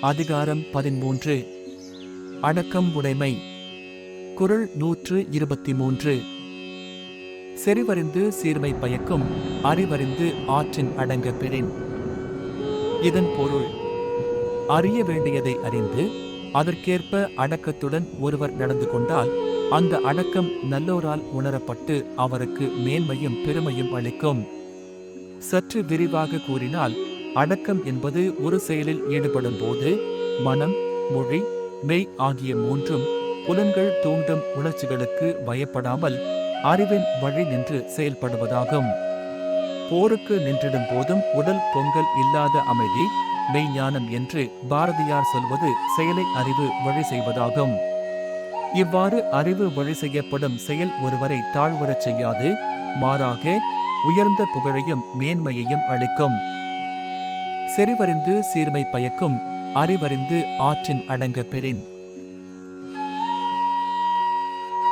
அதிகாரம் பதிமூன்று அடக்கம் உடைமை. குறள் நூற்று இருபத்தி மூன்று செறிவறிந்து சீர்மை பயக்கும் அறிவறிந்து ஆற்றின் அடங்க பெறின். இதன் பொருள் அறிய வேண்டியதை அறிந்து அதற்கேற்ப அடக்கத்துடன் ஒருவர் நடந்து கொண்டால் அந்த அடக்கம் நல்லோரால் உணரப்பட்டு அவருக்கு மேன்மையும் பெருமையும் அளிக்கும். சற்று விரிவாக கூறினால் அடக்கம் என்பது ஒரு செயலில் ஈடுபடும் போது மனம் மொழி மெய் ஆகிய மூன்றும் புலன்கள் தூண்டும் உணர்ச்சிகளுக்கு பயப்படாமல் அறிவின் வழி நின்று செயல்படுவதாகும். போருக்கு நின்றிடும் போதும் உடல் பொங்கல் இல்லாத அமைதி மெய்ஞானம் என்று பாரதியார் சொல்வது செயலை அறிவு வழி செய்வதாகும். இவ்வாறு அறிவு வழி செய்யப்படும் செயல் ஒருவரை தாழ்வுறச் செய்யாது மாறாக உயர்ந்த புகழையும் மேன்மையையும் அளிக்கும். செறிவறிந்து சீர்மை பயக்கும் அறிவறிந்து ஆற்றின் அடங்க பெறின்.